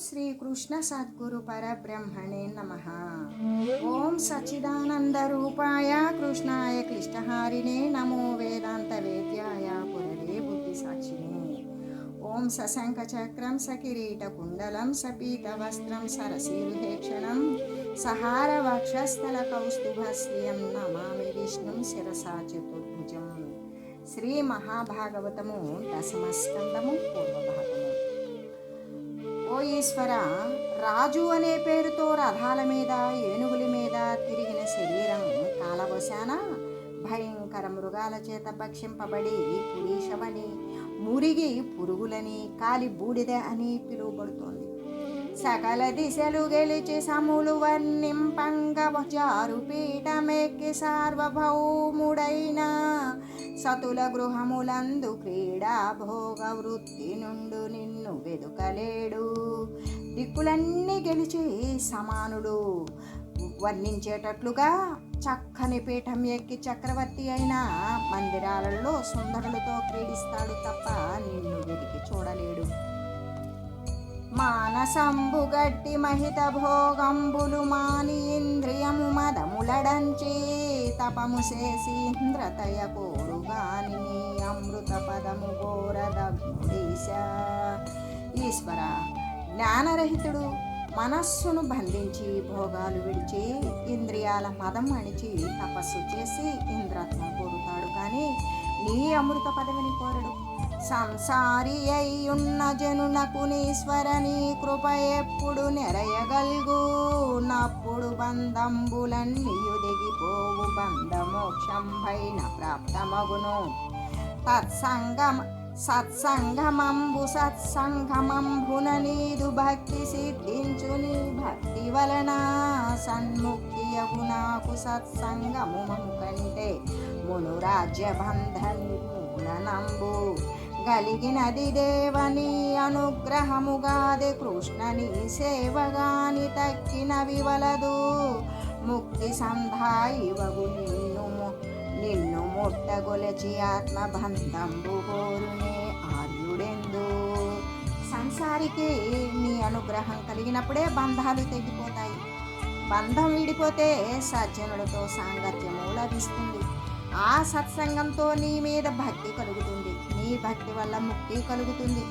శ్రీకృష్ణ సద్గురు పరబ్రహ్మణే నమ ఓం సచ్చిదానంద రూపాయ కృష్ణాయ క్లిష్టహారిణే నమో వేదాంత వేద్యాయ పురవే బుద్ధి సాక్షిణే ఓం సశంఖ చక్రం సకిరీట కుండలం సపీత వస్త్రం సరసీరుహేక్షణం సహార వక్షస్థల కౌస్తుభశ్రియం నమామి విష్ణుం శిరసా చతుర్భుజం శ్రీ మహాభాగవతము దశమస్కందము పూర్వభాగము ఈశ్వర రాజు అనే పేరుతో రథాల మీద ఏనుగుల మీద తిరిగిన శరీరం కాలవశాన భయంకర మృగాల చేత భక్షింపబడి పురీషమని మురిగి పురుగులని కాలి బూడిద అని పిలువబడుతోంది. సకల దిశలు గెలిచి సములు వర్ణింపంగజారు పీఠమెక్కి సార్వభౌముడైన సతుల గృహములందు క్రీడా భోగ వృత్తి నుండు నిన్ను వెదుకలేడు. దిక్కులన్నీ గెలిచి సమానుడు. వర్ణించేటట్లుగా చక్కని పీఠం ఎక్కి చక్రవర్తి అయిన మందిరాలలో సుందరులతో క్రీడిస్తాడు తప్ప నిన్ను వెతికి చూడలేడు. మానసంబు గట్టి మహిత భోగంబులు మాని ఇంద్రియము మదములడంచి తపము చేసి ఇంద్రతయ కోరుగాని నీ అమృత పదము గోరదీశ ఈశ్వర జ్ఞానరహితుడు మనస్సును బంధించి భోగాలు విడిచి ఇంద్రియాల మదం అణిచి తపస్సు చేసి ఇంద్రత్వం కోరుతాడు. కానీ నీ అమృత పదవిని కోరడు. సంసారి అయ్యున్న జనునకు నీశ్వరని కృప ఎప్పుడు నెరయగల్గు? నప్పుడు బంధంబులన్నీయు దిగిపోవు బంధమోక్షం ప్రాప్తమగును. తత్సంగం సత్సంగమంబు సత్సంగమంబున నీదు భక్తి సిద్ధించుని భక్తి వలన సన్ముక్తి నాకు సత్సంగము మము కంటే మును రాజ్య బంధ నిర్మూలనంబు గలిగినది దేవని అనుగ్రహముగాది కృష్ణని సేవగాని తక్కిన వివలదు ముక్తి సంధాయివగు నిన్ను నిన్ను ముట్టగొలచి ఆత్మబంధంబు కోరునే ఆర్యుడెందు. సంసారికి నీ అనుగ్రహం కలిగినప్పుడే బంధాలు తెగిపోతాయి. బంధం విడిపోతే సజ్జనులతో సాంగత్యము లభిస్తుంది. ఆ సత్సంగంతో నీ మీద భక్తి కలుగుతుంది. నీ భక్తి వల్ల ముక్తి కలుగుతుంది.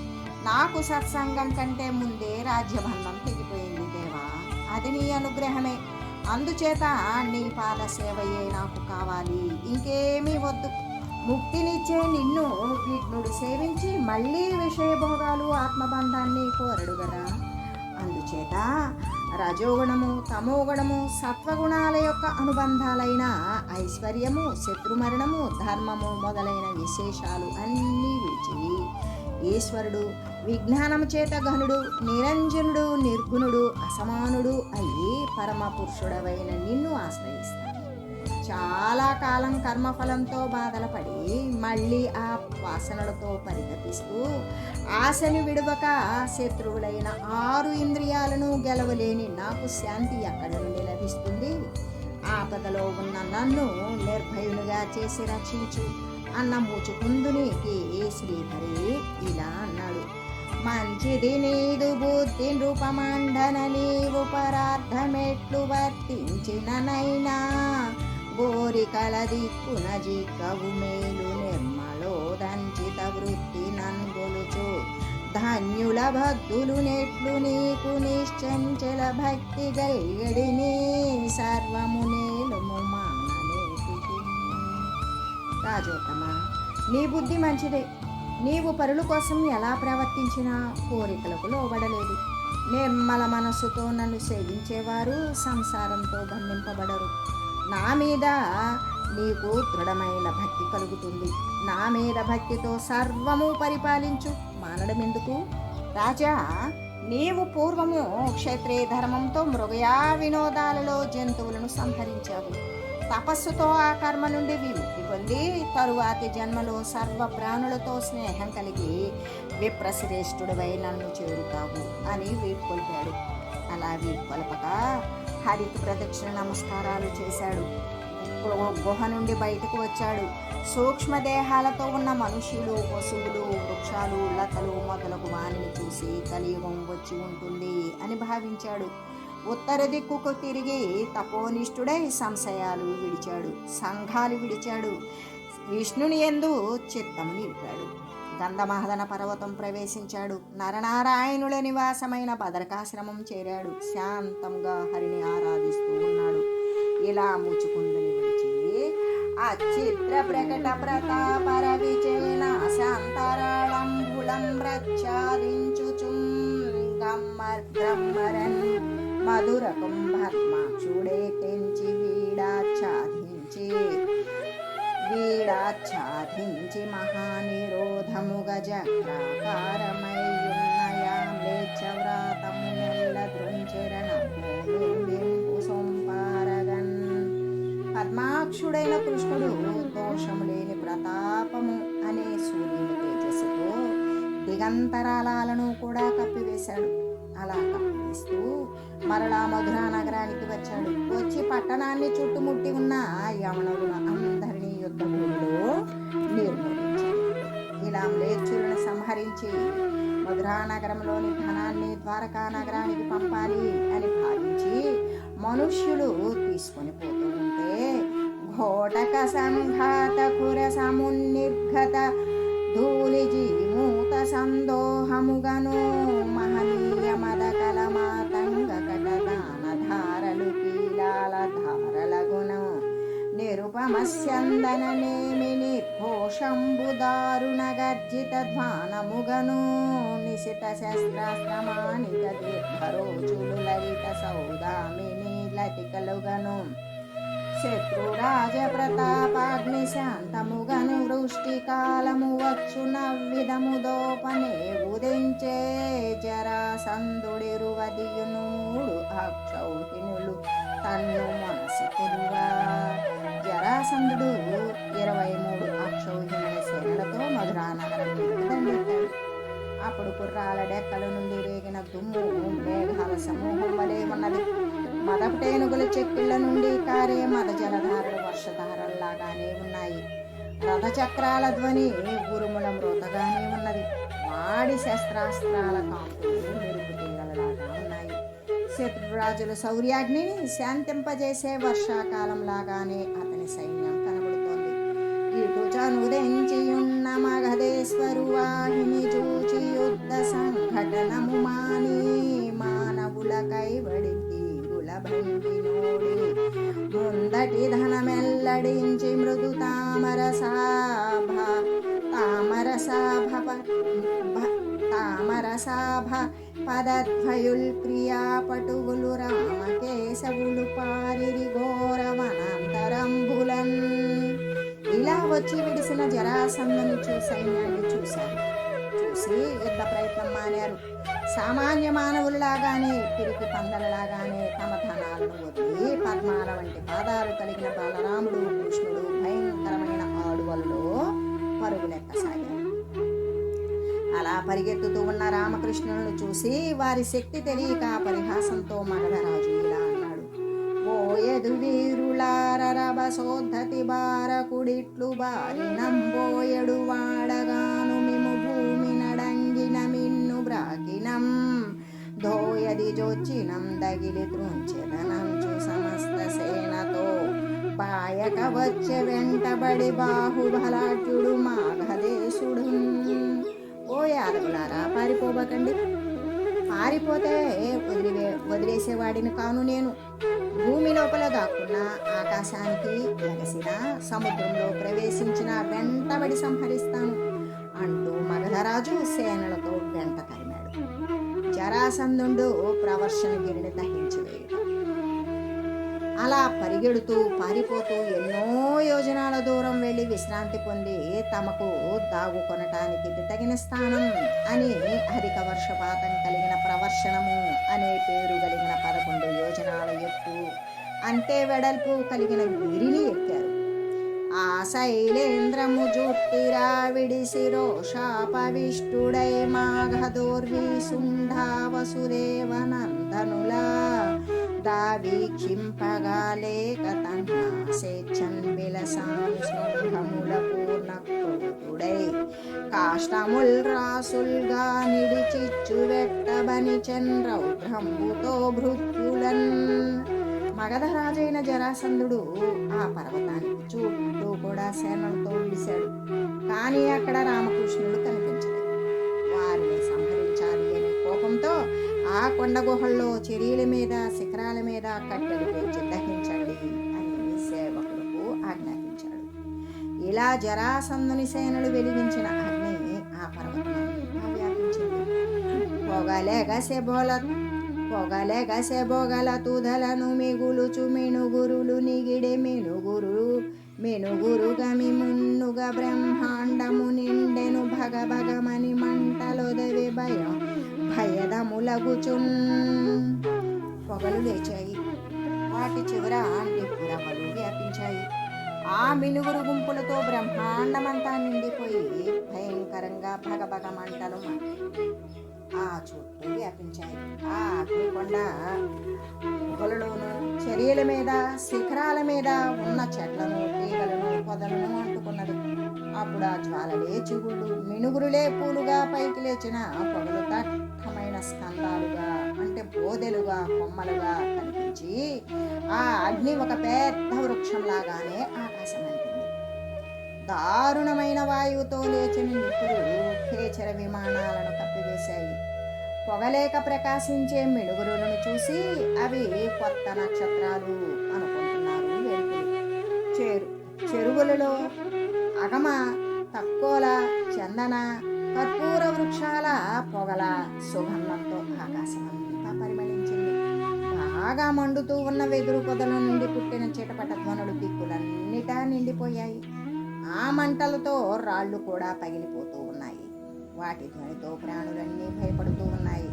నాకు సత్సంగం కంటే ముందే రాజ్యబంధం తెగిపోయింది దేవా. అది నీ అనుగ్రహమే. అందుచేత నీ పాద సేవయే నాకు కావాలి. ఇంకేమీ వద్దు. ముక్తినిచ్చే నిన్ను విఘ్నుడు సేవించి మళ్ళీ విషయభోగాలు ఆత్మబంధాన్ని కోరడు కదా అందుచేత రజోగుణము తమోగుణము సత్వగుణాల యొక్క అనుబంధాలైన ఐశ్వర్యము శత్రుమరణము ధర్మము మొదలైన విశేషాలు అన్నీ ఈశ్వరుడు విజ్ఞానము చేత ఘనుడు నిరంజనుడు నిర్గుణుడు అసమానుడు అయ్యి పరమ పురుషుడవైన నిన్ను ఆశ్రయిస్తాను. చాలా కాలం కర్మఫలంతో బాధలు పడి మళ్ళీ ఆ వాసనలతో పరితపిస్తూ ఆశని విడవక శత్రువులైన ఆరు ఇంద్రియాలను గెలవలేని నాకు శాంతి ఎక్కడ నుండి లభిస్తుంది. ఆపదలో ఉన్న నన్ను నిర్భయునిగా చేసి రక్షించు. అన్న మూచుకుందునికి శ్రీహరి? ఇలా అన్నాడు. మంచిది నీదు బుద్ధి రూపమండన నీవు పరార్థమెట్లు వర్తించిననైనా గోరికల దిక్కున జిక్కవు మేలు నిర్మలోదంచిత వృత్తి నన్గొలుచు. ధన్యుల భక్తులు నెట్లు నీకు నిశ్చంచల భక్తి గైగడిని సర్వము నేలుము రాజోత్తమ నీ బుద్ధి మంచిదే. నీవు పరుల కోసం ఎలా ప్రవర్తించినా కోరికలకు లోబడలేదు. నిర్మల మనస్సుతో నన్ను సేవించేవారు సంసారంతో బంధింపబడరు. నా మీద నీకు దృఢమైన భక్తి కలుగుతుంది. నా మీద భక్తితో సర్వము పరిపాలించు. మానడం ఎందుకు రాజా నీవు పూర్వము క్షత్రియ ధర్మంతో మృగయా వినోదాలలో జంతువులను సంహరించావు. తపస్సుతో ఆ కర్మ నుండి విముక్తి పొంది తరువాతి జన్మలో సర్వ ప్రాణులతో స్నేహం కలిగి విప్రశ్రేష్ఠుడివై నన్ను చేరుతావు అని వీడ్కొల్పాడు. అలా వీడ్కొలపక హరికి ప్రదక్షిణ నమస్కారాలు చేశాడు. గుహ నుండి బయటకు వచ్చాడు. సూక్ష్మదేహాలతో ఉన్న మనుషులు పశువులు వృక్షాలు లతలు మొదలగు వాణిని చూసి కలియుగం వచ్చి ఉంటుంది అని భావించాడు. ఉత్తర దిక్కుకు తిరిగి తపోనిష్ఠుడై సంశయాలు విడిచాడు సంఘాలు విడిచాడు. విష్ణుని ఎందు చిత్తము నిలిపాడు. గంధమహదన పర్వతం ప్రవేశించాడు. నరనారాయణుల నివాసమైన భద్రకాశ్రమం చేరాడు. శాంతంగా హరిని ఆరాధిస్తూ ఉన్నాడు. ఇలా మూచుకుందని విడిచి ఆ చిత్ర ప్రకట ప్రతాపర విజయన శాంతరాళంబుళం రచ్చాదించుచుం గమ్మర్ బ్రహ్మరన్ మధుర కుంభర్మాక్షుడే తెంచి వీడాచ్ఛాదించి. వీడాచ్ఛాదించి మహానిరోధముగ జగ్రాకారమయ్యున్నయాం లేచవ్రాతము నెల్ల దృంచరణము సొంపారగన్. పద్మాక్షుడైన కృష్ణుడు దోషము లేని ప్రతాపము అనే సూర్యుని తేజస్సుతో దిగంతరాలను కూడా కప్పివేశాడు. అలా కప్పివేస్తూ మరలా మధురా నగరానికి వచ్చాడు. వచ్చి పట్టణాన్ని చుట్టుముట్టి ఉన్న యవనుల అందరినీ యుద్ధ భూమిలో నిర్మూలించాడు. ఇలా మ్లేచ్చులను సంహరించి మధురా నగరంలోని ధనాన్ని ద్వారకా నగరానికి పంపాలి అని భావించి మనుష్యులు తీసుకొని పోతూ ఉంటే ఘోటక సంఘాత కుర సమున్నిర్ఘత ధూళి జీమూత సందోహముగను మహనీయ మద కలమాతంగ కటదాన ధారలు కీలాల ధారల గుణం. నిరుపమస్యందన నేమి నిర్ఘోషంబు దారుణ గర్జిత ధ్వానముగను నిశిత శస్త్రాస్త్రమాణిక దీర్ఘరోచులు లలిత సౌదామిని లతికలుగను. శత్రురాజ ప్రతాపాగ్ని శాంతముగను వృష్టి కాలము వచ్చు నవ్విధము దోపనే ఉదించే జరాసందుడిరువదియును మూడు అక్షౌహిణులు తన్ను మనసి కొలువా జరాసంధుడు ఇరవై మూడు అక్షౌహిణుల సేనలతో మధురానగరం అప్పుడు కుర్రాల డెక్కల నుండి రేగిన దుమ్ము మేఘాల సమూహం వలె ఉన్నది. మదపటేనుగుల చెక్కుల నుండి కారే మద జలధారలు వర్షధారల్లాగానే ఉన్నాయి. రథచక్రాల ధ్వని ఉరుముల మృతగానే ఉన్నది. వాడి శస్త్రాస్త్రాల కాంతులు మెరుపు ఉన్నాయి. శత్రురాజుల శౌర్యాగ్నిని శాంతింపజేసే వర్షాకాలం లాగానే అతని సైన్యం కనబడుతోంది. ఇటు చనుదెంచియున్న మగధేశ్వరు వాహిని చూచి యుద్ధ సంఘటనము మాని మానవుల కైబడి తీరుల ముందటి ధనమెల్లడించి మృదు తామర సాభ తామర సాభ భ- తామర సాభ పదద్వయుల్ క్రియాపటువులు రామకేశవులు పారిరి ఘోరవనంతరంబులన్ ఇలా వచ్చి విడిసిన జరాసంధను చూసైనాన్ని చూశారు చేసి యుద్ధ ప్రయత్నం మానారు. సామాన్య మానవులలాగానే పిరికి పందలలాగానే తమ ధనాలను వదిలి పద్మాల వంటి పాదాలు కలిగిన బలరాముడు కృష్ణుడు భయంకరమైన ఆడువల్లో పరుగులెక్కసాగారు అలా పరిగెత్తుతూ ఉన్న రామకృష్ణులను చూసి వారి శక్తి తెలియక పరిహాసంతో మగధరాజు ఇలా అన్నాడు. పోయదు వీరులారరబసోద్ధతి బారకుడిట్లు బారినంబోయడు వాడ బ్రాకినం ధోయది జోచినం దగిలి త్రుంచెదనంచు సమస్త సేనతో. పాయక వచ్చే వెంటబడి బాహుబలాఢ్యుడు మాఘదేశుడు ఓ యాదవులారా పారిపోబకండి. పారిపోతే వదిలివే వదిలేసేవాడిని కాను నేను. భూమి లోపల దాక్కున్న ఆకాశానికి ఎగసిన సముద్రంలో ప్రవేశించిన వెంటబడి సంహరిస్తాను. అంటూ మగధరాజు సేనలతో వెంటక జరాసందుండు ఓ ప్రవర్షణగిరిని దహించి వేయడం అలా పరిగెడుతూ పారిపోతూ ఎన్నో యోజనాల దూరం వెళ్ళి విశ్రాంతి పొంది తమకు దాగుకొనటానికి కొనటానికి తగిన స్థానం అని అధిక వర్షపాతం కలిగిన ప్రవర్షణము అనే పేరు కలిగిన పదకొండు యోజనాల ఎత్తు. అంతే వెడల్పు కలిగిన గిరిని ఎక్కారు. ఆ శైలేంద్రము జుట్టిరా తా వీక్షింపగాలేక తన్నా స్వేచ్ఛన్ విలసాను శృంగముల పూర్ణ కాష్టముల్ రాసుల్గా నిడిచిచ్చు వెట్టబని చంద్రౌద్రంబుతో భృత్యులన్ మగధరాజైన జరాసంధుడు ఆ పర్వతానికి చుట్టూ కూడా సేనలతో విడిశాడు కానీ అక్కడ రామకృష్ణుడు కనిపించలేదు. వారిని సంహరించాలి అనే కోపంతో ఆ కొండ గుహల్లో చెరీల మీద శిఖరాల మీద కట్టెలు పెంచి దహించండి అని సేవకులకు ఆజ్ఞాపించాడు. ఇలా జరాసంధుని సేనలు వెలిగించిన అగ్ని ఆ పర్వతాన్ని వ్యాపించింది పొగలేగ సెబోల పొగలేగ సెబోగల తుదలను మిగులుచు మినుగురులు నిగిడే మినుగురు మినుగురు గమి మున్నుగా బ్రహ్మాండము నిండెను భగభగమని మంటలొదవి భయం భయదములగుచున్ పొగలు లేచాయి. వాటి చివర నిప్పురవ్వలు వ్యాపించాయి. ఆ మినుగురు గుంపులతో బ్రహ్మాండమంతా నిండిపోయి భయంకరంగా భగభగ మంటలు ఆ చుట్టూ వ్యాపించాయి. ఆ అగ్నికొండ గుహలలోను చర్యల మీద శిఖరాల మీద ఉన్న చెట్లను తీగలను పొదలను అంటుకున్నది. అప్పుడు ఆ జ్వాల లేచి గుళ్ళు మినుగురులే పూలుగా పైకి లేచిన పొగలు దట్టమైన స్కందాలుగా అంటే బోదెలుగా కొమ్మలుగా కనిపించి ఆ అగ్ని ఒక పెద్ద వృక్షంలాగానే ఆకాశం అంటుంది దారుణమైన వాయువుతో లేచిన నిపుణులు కేచర విమానాలను పొగలేక ప్రకాశించే మెడుగురులను చూసి అవి కొత్త నక్షత్రాలు అనుకుంటున్నారు వెలుగులు చేరు చెరువులలో అగమ తక్కువల చందన కర్పూర వృక్షాల పొగల సుగంధంతో ఆకాశమంతా పరిమళించింది. బాగా మండుతూ ఉన్న వెదురు పొదల నుండి పుట్టిన చిటపట ధ్వనులు దిక్కులన్నిటా నిండిపోయాయి. ఆ మంటలతో రాళ్ళు కూడా పగిలిపోతూ వాటి ధ్వనితో ప్రాణులన్నీ భయపడుతూ ఉన్నాయి.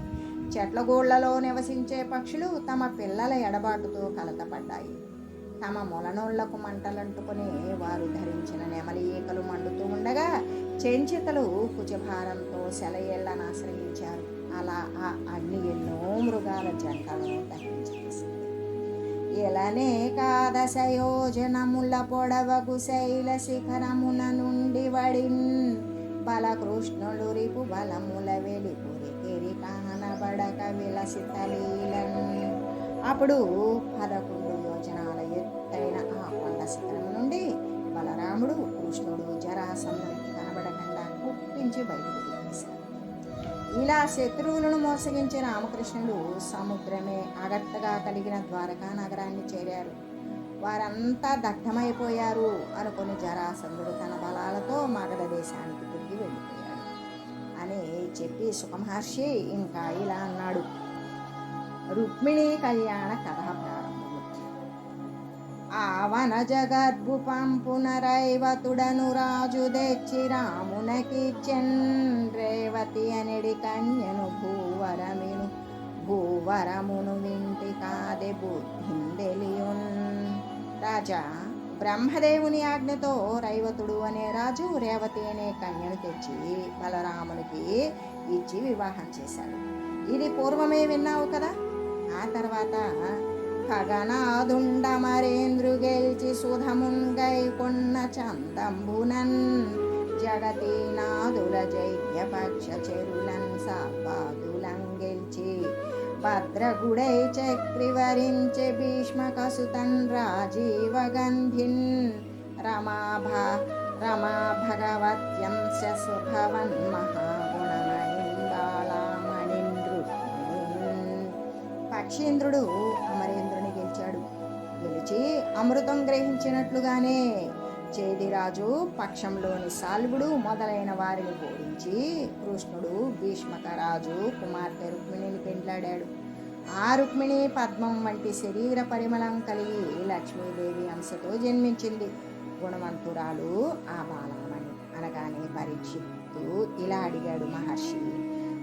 చెట్ల గూళ్ళలో నివసించే పక్షులు తమ పిల్లల ఎడబాటుతో కలతపడ్డాయి. తమ మొలనోళ్ళకు మంటలంటుకుని వారు ధరించిన నెమలి ఈకలు మండుతూ ఉండగా చెంచితలు కుచభారంతో సెలయేళ్ళను ఆశ్రయించారు. అలా ఆ అగ్ని ఎన్నో మృగాల జంటలను దహించేసింది. ఇలానే కాదశయోజనముల పొడవగు పొడవకు శైల శిఖరమున నుండి వడిన్ బలకృష్ణుడు రిపు బలముల వెలిపురి కెరి కానబడక విలసితలీలన్ అప్పుడు పదకొండు యోజనాల ఎత్తైన ఆ కొండ శిఖరం నుండి బలరాముడు కృష్ణుడు జరాసంధునికి కనబడకుండా కుప్పించి బయటకు తీశారు ఇలా శత్రువులను మోసగించే రామకృష్ణుడు సముద్రమే అగట్టగా కలిగిన ద్వారకా నగరాన్ని చేరారు. వారంతా దగ్ధమైపోయారు అనుకుని జరాసంధుడు తన బలాలతో మగధ దేశానికి చెప్పి సుఖమహర్షి ఇంకా ఇలా అన్నాడు. రుక్మిణి కళ్యాణ కథ ప్రారంభము ఆవన జగద్భు పంపునరైవతుడను రాజు తెచ్చి రామునకి రేవతి అనడి కన్యను భూవరమిను భూవరమును వింటి కాదే బుద్ధిందెలియున్ రాజా. బ్రహ్మదేవుని ఆజ్ఞతో రైవతుడు అనే రాజు రేవతి అనే కన్యను తెచ్చి బలరామునికి ఇచ్చి వివాహం చేశాడు. ఇది పూర్వమే విన్నావు కదా? ఆ తర్వాత ఖగనాదుండమరేంద్రు గెలిచి సుధముంగై కొన్న చందంబునన్ జగతి నాదుల జైత్యపక్ష చెరులన్ సాపాదులం గెలిచి భద్రగుడై చక్రివరించె భీష్మకసుతన్ రాజీవ గంధిన్ రమాభా రమా భగవత్యం శుభవన్ మహాగుణమణింబాళామణింద్రుణిన్ పక్షీంద్రుడు అమరేంద్రుని గెలిచాడు. గెలిచి అమృతం గ్రహించినట్లుగానే చేదిరాజు పక్షంలోని సాల్వుడు మొదలైన వారిని ఓడించి కృష్ణుడు భీష్మక రాజు కుమార్తె రుక్మిణిని పెండ్లాడాడు. ఆ రుక్మిణి పద్మం వంటి శరీర పరిమళం కలిగి లక్ష్మీదేవి అంశతో జన్మించింది. గుణవంతురాలు ఆ బాలమణి అనగానే పరీక్షిత్తు ఇలా అడిగాడు మహర్షి.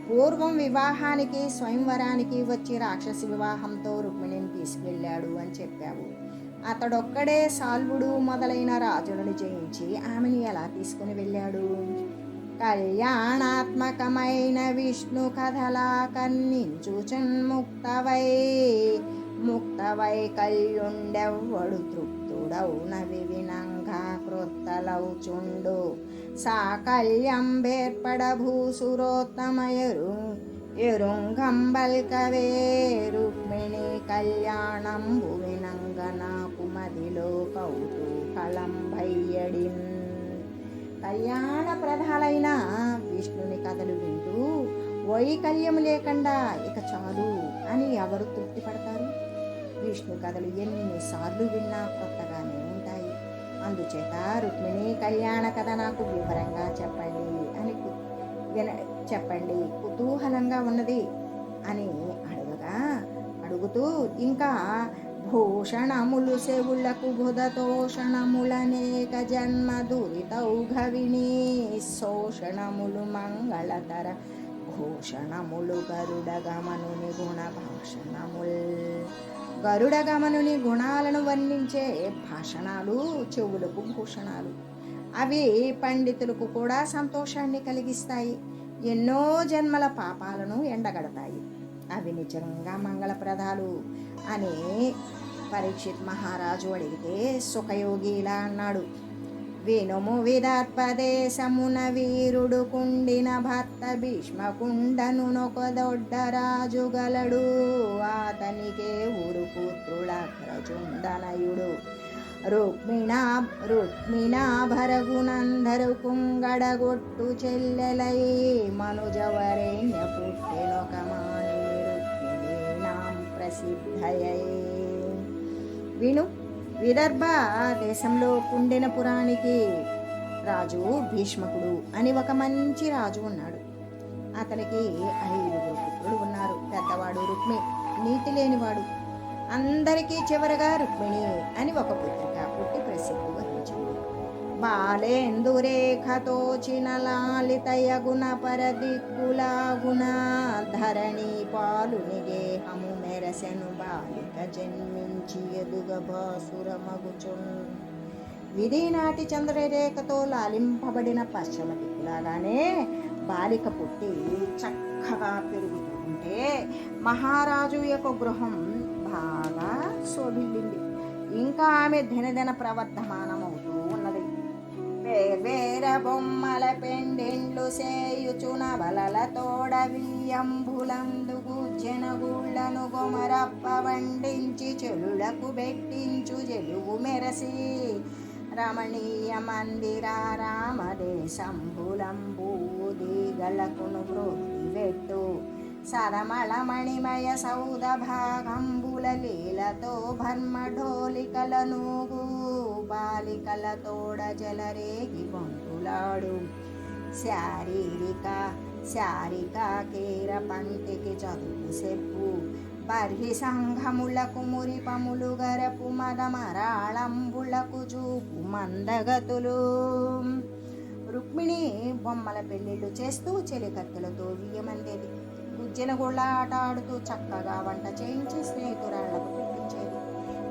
పూర్వం వివాహానికి స్వయంవరానికి వచ్చి రాక్షసి వివాహంతో రుక్మిణిని తీసుకెళ్ళాడు అని చెప్పావు. అతడొక్కడే సాల్వుడు మొదలైన రాజులను జయించి ఆమెను ఎలా తీసుకుని వెళ్ళాడు? కళ్యాణాత్మకమైన విష్ణు కథలా కన్నించుచున్ముక్తవై ముక్తవై కల్యుండెవ్వడు తృప్తుడౌనవి వినంగా క్రొత్తలౌచుండు. సాకల్యంబేర్పడ భూసురోత్తమయరు ఎరుంగంబల్కవే రుక్మిణి కళ్యాణంబు వినంగ నాకు మదిలో కౌతూహలం కళ్యాణ ప్రధాలైన విష్ణుని కథలు వింటూ వైకల్యం లేకుండా ఇక చాలు అని ఎవరు తృప్తిపడతారు? విష్ణు కథలు ఎన్నిసార్లు విన్నా కొత్తగా అందుచేత రుక్మిణి కళ్యాణ కథ నాకు వివరంగా చెప్పండి అని విన చెప్పండి. కుతూహలంగా ఉన్నది అని అడుగగా అడుగుతూ ఇంకా భూషణములు సెవులకు బుధతోషణములనేక జన్మ దురితౌఘవిని శోషణములు మంగళతర భూషణములు గరుడ గమనుని గుణ భాషణముల్ గరుడ గమనుని గుణాలను వర్ణించే భాషణాలు చెవులకు భూషణాలు. అవి పండితులకు కూడా సంతోషాన్ని కలిగిస్తాయి. ఎన్నో జన్మల పాపాలను ఎండగడతాయి. అవి నిజంగా మంగళప్రదాలు అని పరీక్షిత్ మహారాజు అడిగితే సుఖయోగి ఇలా అన్నాడు. వినుము విదర్పదేశమున వీరుడు కుండిన భర్త భీష్మకుండను నొకదొడ్డ రాజు గలడు అతనికే ఊరు పుత్రుడగ్రజుండనయుడు రుక్మిణా రుక్మిణాభరగునందరు కుంగడగొట్టు చెల్లెలై మనుజవరేణ్య పుట్టెనొక మాని రుక్మిణీనాం ప్రసిద్ధయై. విను విదర్భ దేశంలో కుండెనపురానికి రాజు భీష్మకుడు అని ఒక మంచి రాజు ఉన్నాడు. అతనికి ఐదుగురు పుత్రులు ఉన్నారు. పెద్దవాడు రుక్మి నీతి లేనివాడు. అందరికీ చివరగా రుక్మిణి అని ఒక పుత్రిక పుట్టి ప్రసిద్ధి వహించింది. బాలేందురేఖతోచినలాలితయ గుణ పరదిక్కులా పరదిక్కులాగుణ ధరణి పాలుని నిగేహము మెరసెను బాలిక జన్మి ఎదుగ బాసురమగుచున్ విధి నాటి చంద్రరేఖతో లాలింపబడిన పశ్చిమ దిక్కులాగానే బాలిక పుట్టి చక్కగా పెరుగుతూ ఉంటే మహారాజు యొక్క గృహం బాగా శోభిల్లింది. ఇంకా ఆమె దినదిన ప్రవర్ధమానం వేర బొమ్మల పెండెండ్లు సేయుచున బలల తోడవియంబులందుకు గుళ్ళను గొమరప్ప వండించి చెలులకు బెట్టించు జలుగు మెరసి. రమణీయ మందిర రామదేశంబులంబూదిగలకును వృద్ధి పెట్టు సరమళ మణిమయ సౌద భాగంబుల లీలతో భర్మఢోలికలనుగు బాలికల తోడ జలరేగి బొంకులాడు శారీరిక శారిక కేర పంటికి చదువు చెప్పు బర్హి సంఘములకు మురిపములు గరపు మదమరాళంబులకు చూపు మందగతులు రుక్మిణి బొమ్మల పెళ్ళిళ్ళు చేస్తూ చెలికత్తెలతో వియ్యమందేది గుజ్జెన ఆట ఆడుతూ చక్కగా వంట చేయించి స్నేహితురాళ్ళకు పెట్టించేది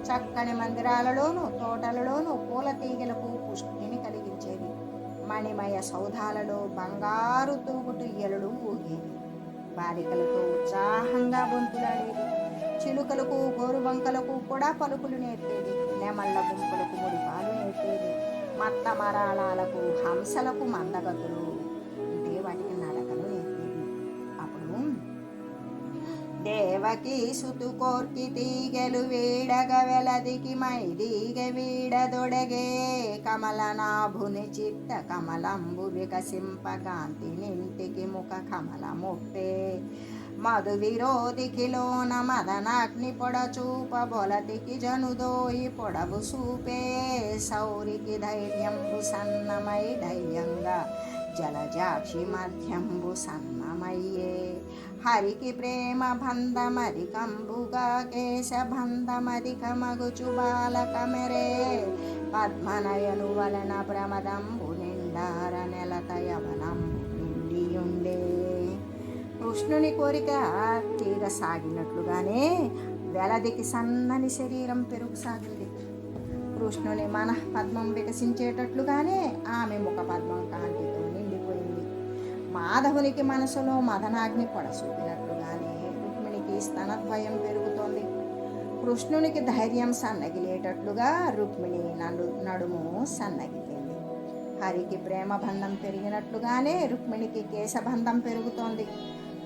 చక్కని మందిరాలలోనూ తోటలలోనూ పూల తీగలకు పుష్టిని కలిగించేది. మణిమయ సౌధాలలో బంగారు తూగుటు ఎలుడు ఊగేవి బాలికలతో ఉత్సాహంగా గొంతులాడేది. చిలుకలకు గోరుబంకలకు కూడా పలుకులు నేర్పేది. నెమళ్ళ గుంపులకు ముడిపాలు నేర్పేది. మత్త మరాళాలకు హంసలకు మందగతులు దేవకి సుతు కోర్కి తీగలు వీడగ వెలదికి మైదీగ వీడదొడగే కమలనాభుని చిత్త కమలంబు వికసింప కాంతి నింటికి ముఖ కమలముప్పే. మధు విరోధికిలోన మదనాగ్ని పొడచూప బొలతికి జనుదోయి పొడవు సూపే. సౌరికి ధైర్యంబు సన్నమై ధైర్యంగా జలజాక్షి మధ్యంబు సన్నమయ్యే. హరికి ప్రేమ బంధమధికంబుగా కేశ బంధమధికమగుచు బాలకమెరే పద్మనయను వలన ప్రమదంబు నిండార నెలత యవనంబు నిండియుండే కృష్ణుని కోరిక తీరసాగినట్లుగానే వెలదికి సన్నని శరీరం పెరుగుసాగింది కృష్ణుని మన పద్మం వికసించేటట్లుగానే ఆమె ముఖ పద్మం కాంతితో నిండి మాధవునికి మనసులో మదనాగ్ని పొడసూపినట్లుగానే రుక్మిణికి స్తనద్వయం పెరుగుతోంది. కృష్ణునికి ధైర్యం సన్నగిలేటట్లుగా రుక్మిణి నడు నడుము సన్నగిలింది. హరికి ప్రేమ బంధం పెరిగినట్లుగానే రుక్మిణికి కేశబంధం పెరుగుతోంది.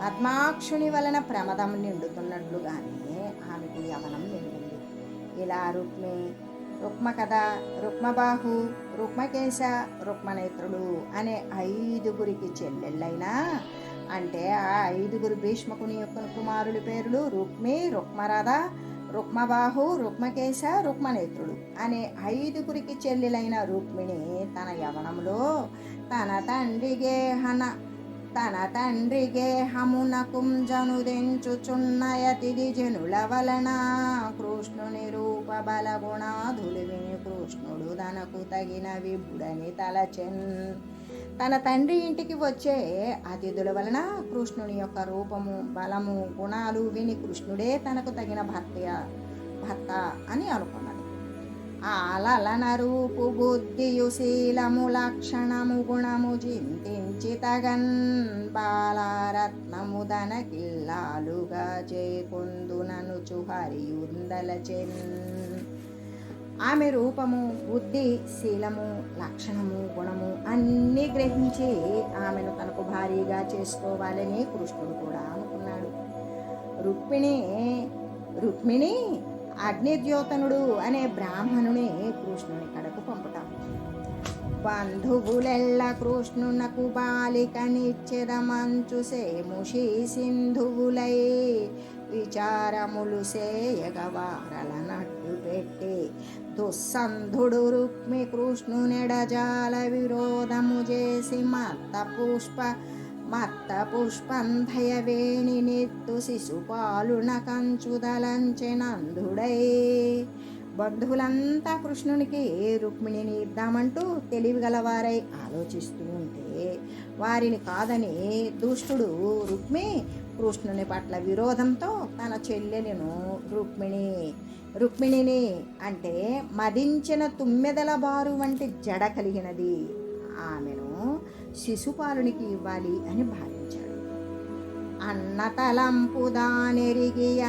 పద్మాక్షుని వలన ప్రమదం నిండుతున్నట్లుగానే ఆమెకు యవనం నిండింది. ఇలా రుక్మి రుక్మ కథ రుక్మబాహు రుక్మకేశ రుక్మనేత్రుడు అనే ఐదుగురికి చెల్లెళ్ళైనా అంటే ఆ ఐదుగురు భీష్మకుని యొక్క కుమారుడి పేర్లు రుక్మి రుక్మరథ రుక్మబాహు రుక్మకేశ రుక్మనేత్రుడు అనే ఐదుగురికి చెల్లెలైన రుక్మిణి తన యవనంలో తన తండ్రి గేహన తన తండ్రి గేహమునకుంజనుదెంచుచున్నయతిది జనుల వలన. కృష్ణుని రూప బల గుణాధులు విని కృష్ణుడు తనకు తగిన విభుడని తలచెన్. తన తండ్రి ఇంటికి వచ్చే అతిథుల వలన కృష్ణుని యొక్క రూపము బలము గుణాలు విని కృష్ణుడే తనకు తగిన భర్త భర్త అని అనుకున్నది అలలన రూపు బుద్ధియు శీలము లక్షణము గుణము చింతించి తగన్ బాలారత్నము దనకిల్లాలుగా చేకుందుననుచు హరియుందలచెన్. ఆమె రూపము బుద్ధి శీలము లక్షణము గుణము అన్నీ గ్రహించి ఆమెను తనకు భారీగా చేసుకోవాలని కృష్ణుడు కూడా అనుకున్నాడు. రుక్మిణి రుక్మిణి అగ్నిద్యోతనుడు అనే బ్రాహ్మణుని కృష్ణుని కడకు పంపడు బంధువులెల్ల కృష్ణునకు బాలికనిచ్చెదమంచు సేముషి సింధువులై విచారములు సేయగవారలనట్టు పెట్టి దుస్సంధుడు రుక్మి కృష్ణునెడజాల విరోధము చేసి మత్త పుష్ప మత్త పుష్పంధయ వేణి నెత్తు శిశుపాలున కంచుదలంచెనందుడై బంధువులంతా కృష్ణునికి రుక్మిణిని ఇద్దామంటూ తెలివిగలవారై ఆలోచిస్తూ ఉంటే వారిని కాదని దుష్టుడు రుక్మి కృష్ణుని పట్ల విరోధంతో తన చెల్లెలను రుక్మిణి రుక్మిణిని అంటే మదించిన తుమ్మెదల బారు వంటి జడ కలిగినది. ఆమెను శిశుపాలునికి ఇవ్వాలి అని భావించాడు అన్న తలంపు దానెరిగి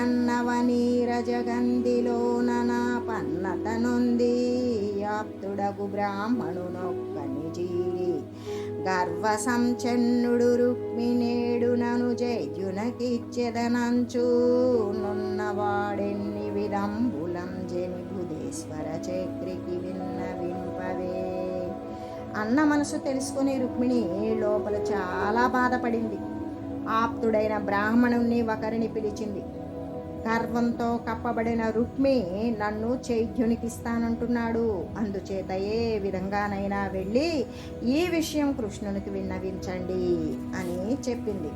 ననా పన్నత నొంది ఆప్తుడగు బ్రాహ్మణునొక్కని జీడి గర్వ సంచన్నుడు రుక్మిణేడు నను జైజునకిచ్చెదనంచు నున్నవాడెన్ని విదంబులం జని బుధేశ్వర చక్రికి విన్న వింపవే. అన్న మనసు తెలుసుకుని రుక్మిణి లోపల చాలా బాధపడింది. ఆప్తుడైన బ్రాహ్మణుణ్ణి ఒకరిని పిలిచింది. గర్వంతో కప్పబడిన రుక్మి నన్ను చైద్యునికిస్తానంటున్నాడు. అందుచేత ఏ విధంగానైనా వెళ్ళి ఈ విషయం కృష్ణునికి విన్నవించండి అని చెప్పింది.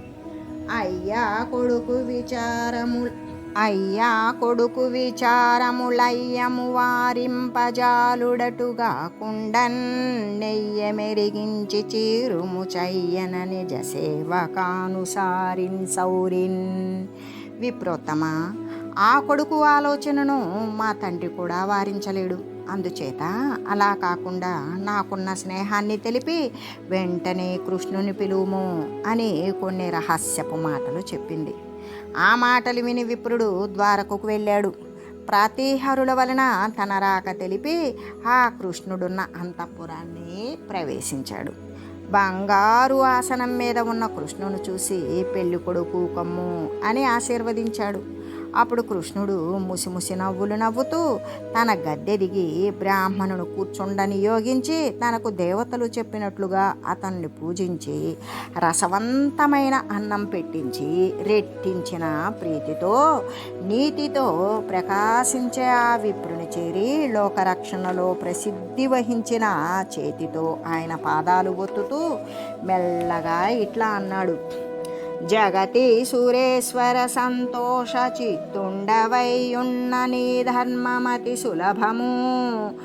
అయ్యా కొడుకు విచారము అయ్యా కొడుకు విచారములయ్యము వారింపజాలుడటుగా కుండన్ నెయ్య మెరిగించి చీరుము చయ్యన నిజ సేవకానుసారిన్ సౌరిన్ విప్రోత్తమ ఆ కొడుకు ఆలోచనను మా తండ్రి కూడా వారించలేడు. అందుచేత అలా కాకుండా నాకున్న స్నేహాన్ని తెలిపి వెంటనే కృష్ణుని పిలువుము అని కొన్ని రహస్యపు మాటలు చెప్పింది. ఆ మాటలు విని విప్రుడు ద్వారకకు వెళ్ళాడు. ప్రాతిహరుల వలన తన రాక తెలిపి ఆ కృష్ణుడున్న అంతఃపురాన్ని ప్రవేశించాడు. బంగారు ఆసనం మీద ఉన్న కృష్ణుని చూసి పెళ్ళికొడుకు కమ్ము అని ఆశీర్వదించాడు. అప్పుడు కృష్ణుడు ముసిముసి నవ్వులు నవ్వుతూ తన గద్దె దిగి బ్రాహ్మణును కూర్చుండని యోగించి తనకు దేవతలు చెప్పినట్లుగా అతన్ని పూజించి రసవంతమైన అన్నం పెట్టించి రెట్టించిన ప్రీతితో నీతితో ప్రకాశించే ఆ విప్రుని చేరి లోకరక్షణలో ప్రసిద్ధి వహించిన చేతితో ఆయన పాదాలు ఒత్తుతూ మెల్లగా ఇట్లా అన్నాడు. జగతి సురేశ్వర సంతోష చిత్తుండవైయున్న నీ ధర్మమతి సులభము.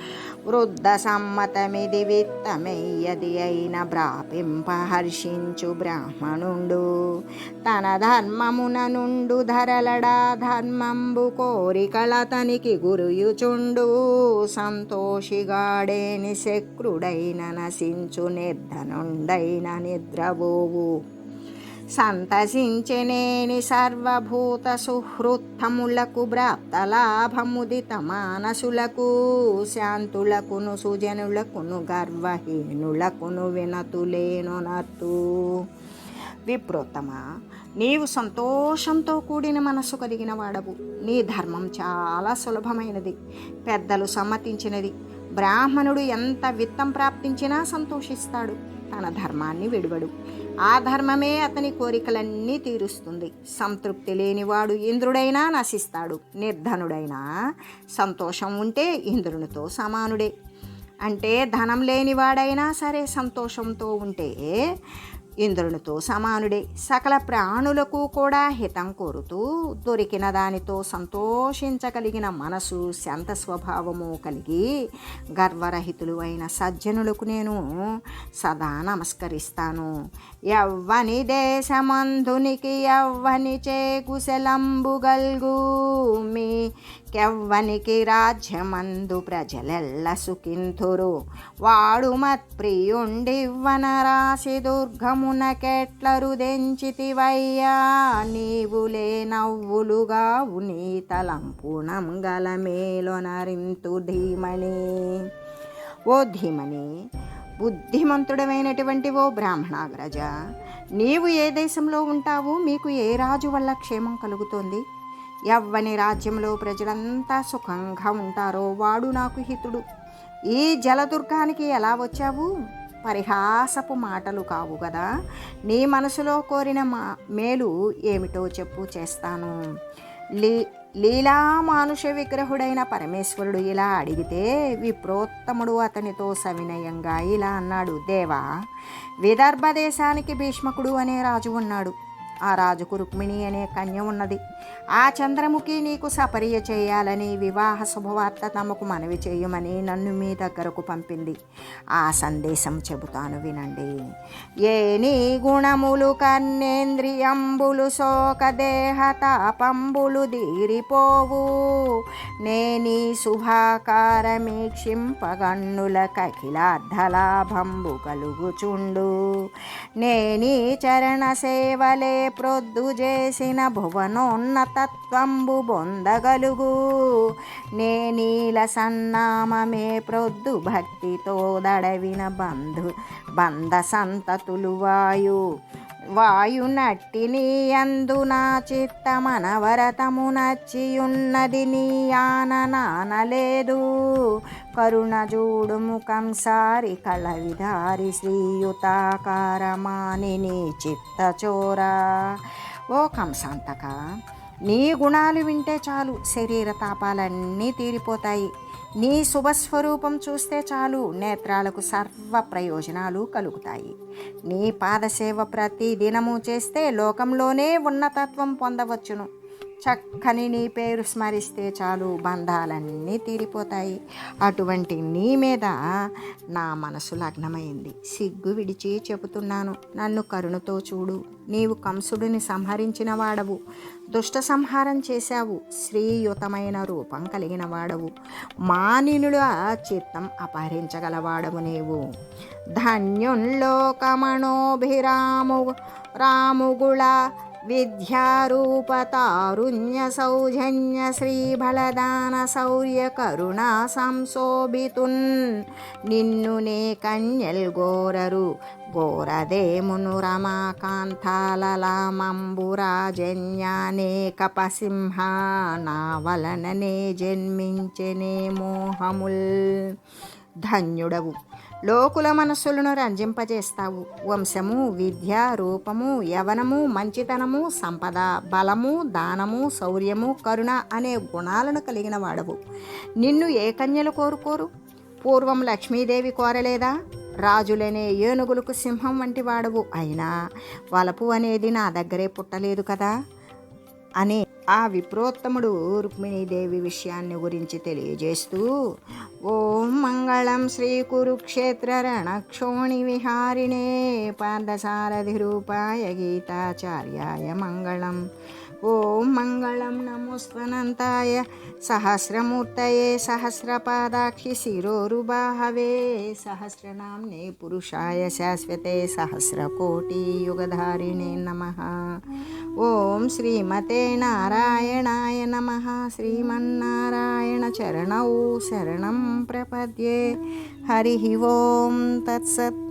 వృద్ధ సమ్మతమిది విత్తమయ్యది అయిన బ్రాపింప హర్షించు బ్రాహ్మణుండు. తన ధర్మమున నుండు ధరలడా ధర్మంబు కోరికలతనికి గురుయుచుండు. సంతోషిగాడేని శక్రుడైన నశించు నిర్ధనుండైన నిద్రబోవు సంతసించనేని సర్వభూత సుహృత్తములకు ప్రాప్తలాభముదిత మానసులకు శాంతులకును సుజనులకును గర్వహీనులకును వినతులేనొనర్తు. విప్రోత్తమా నీవు సంతోషంతో కూడిన మనస్సు కలిగిన వాడవు. నీ ధర్మం చాలా సులభమైనది. పెద్దలు సమ్మతించినది. బ్రాహ్మణుడు ఎంత విత్తం ప్రాప్తించినా సంతోషిస్తాడు. తన ధర్మాన్ని విడువడు. ఆ ధర్మమే అతని కోరికలన్నీ తీరుస్తుంది. సంతృప్తి లేనివాడు ఇంద్రుడైనా నశిస్తాడు. నిర్ధనుడైనా సంతోషం ఉంటే ఇంద్రునితో సమానుడే. అంటే ధనం లేనివాడైనా సరే సంతోషంతో ఉంటే ఇంద్రునితో సమానుడే. సకల ప్రాణులకు కూడా హితం కోరుతూ దొరికిన దానితో సంతోషించగలిగిన మనసు శాంత స్వభావము కలిగి గర్వరహితులు అయిన సజ్జనులకు నేను సదా నమస్కరిస్తాను. ఎవ్వని దేశమంధునికి ఎవ్వని చేకుశలంబుగల్గు మీ కెవ్వనికి రాజ్యమందు ప్రజలెల్ల సుఖింతురు. వాడు మత్ప్రియుండివ్వన రాశి దుర్గమునకెట్లరు దెంచితివయ్యా. నీవులే నవ్వులుగా నీ తలంపుణం గల మేలొనరింతు ధీమణి. ఓ ధీమణి బుద్ధిమంతుడమైనటువంటి ఓ బ్రాహ్మణాగ్రజ నీవు ఏ దేశంలో ఉంటావు? మీకు ఏ రాజు వల్ల క్షేమం కలుగుతోంది? ఎవ్వని రాజ్యంలో ప్రజలంతా సుఖంగా ఉంటారో వాడు నాకు హితుడు. ఈ జలదుర్గానికి ఎలా వచ్చావు? పరిహాసపు మాటలు కావు కదా నీ మనసులో కోరిన మా మేలు ఏమిటో చెప్పు చేస్తాను. లీ లీలా మానుష విగ్రహుడైన పరమేశ్వరుడు ఇలా అడిగితే విప్రోత్తముడు అతనితో సవినయంగా ఇలా అన్నాడు. దేవా విదర్భ దేశానికి భీష్మకుడు అనే రాజు ఉన్నాడు. ఆ రాజుకు రుక్మిణి అనే కన్య ఉన్నది. ఆ చంద్రముఖి నీకు సపర్య చేయాలని వివాహ శుభవార్త తమకు మనవి చేయమని నన్ను మీ దగ్గరకు పంపింది. ఆ సందేశం చెబుతాను వినండి. ఏ నీ గుణములు కన్నేంద్రియంబులు శోకదేహ తాపంబులు దీరిపోవు. నేనీ శుభాకారమీక్షింపగన్నుల కఖిలార్ధలాభంబు కలుగుచుండు. నేనీ చరణ సేవలే ప్రొద్దు చేసిన భువనోన్నతత్వంబు బొందగలుగు నేనీల సన్నామమే ప్రొద్దు భక్తితో దడవిన బంధు బంధ సంతతులు వాయు వాయు నట్టిని అందు నా చిత్తమనవరతము నచ్చియున్నది నీ ఆననానలేదు కరుణ చూడు ముఖం సారి కళవిధారి శ్రీయుతాకారమాని నీ చిత్తచోరా. ఓ కంసాంతక నీ గుణాలు వింటే చాలు. శరీర తాపాలన్నీ తీరిపోతాయి. నీ శుభస్వరూపం చూస్తే చాలు. నేత్రాలకు సర్వ ప్రయోజనాలు కలుగుతాయి. నీ పాదసేవ ప్రతి దినము చేస్తే లోకంలోనే ఉన్నతత్వం పొందవచ్చును. చక్కని నీ పేరు స్మరిస్తే చాలు బంధాలన్నీ తీరిపోతాయి. అటువంటి నీ మీద నా మనసు లగ్నమైంది. సిగ్గు విడిచి చెబుతున్నాను. నన్ను కరుణతో చూడు. నీవు కంసుడిని సంహరించిన వాడవు. దుష్ట సంహారం చేశావు. శ్రీయుతమైన రూపం కలిగిన వాడవు. మానినుడా చిత్తం అపహరించగలవాడవు నీవు. ధన్యుల్లోకమణోభిరాము రాముగుళ విద్యారూపతారుణ్య సౌజన్య శ్రీబలదాన శౌర్య కరుణా సంశోభితున్ నిన్ను నే కన్యల్ గోరరు గోరదేమును రమాకాంతాలలామంబురాజన్యానే కపసింహ నా వలననే జన్మించెనే మోహముల్. ధన్యుడవు. లోకుల మనస్సులను రంజింపజేస్తావు. వంశము విద్య రూపము యవనము మంచితనము సంపద బలము దానము శౌర్యము కరుణ అనే గుణాలను కలిగిన వాడవు. నిన్ను ఏ కన్యలు కోరుకోరు? పూర్వం లక్ష్మీదేవి కోరలేదా? రాజులనే ఏనుగులకు సింహం వంటి వాడవు అయినా. వలపు అనేది నా దగ్గరే పుట్టలేదు కదా? అని ఆ విప్రోత్తముడు రుక్మిణీదేవి విషయాన్ని గురించి తెలియజేస్తూ ఓం మంగళం శ్రీ కురుక్షేత్ర రణక్షోణి విహారిణే పార్థసారథి రూపాయ గీతాచార్యాయ మంగళం. ओं मङ्गलं नमोस्त्वनन्ताय सहस्रमूर्तये सहस्रपादाक्षि शिरोरुबाहवे, सहस्रनाम्ने पुरुषाय शाश्वते सहस्रकोटियुगधारिणे नमः। ॐ श्रीमते नारायणाय नमः, श्रीमन्नारायणचरणौ शरणं प्रपद्ये। हरिः ओं तत्सत्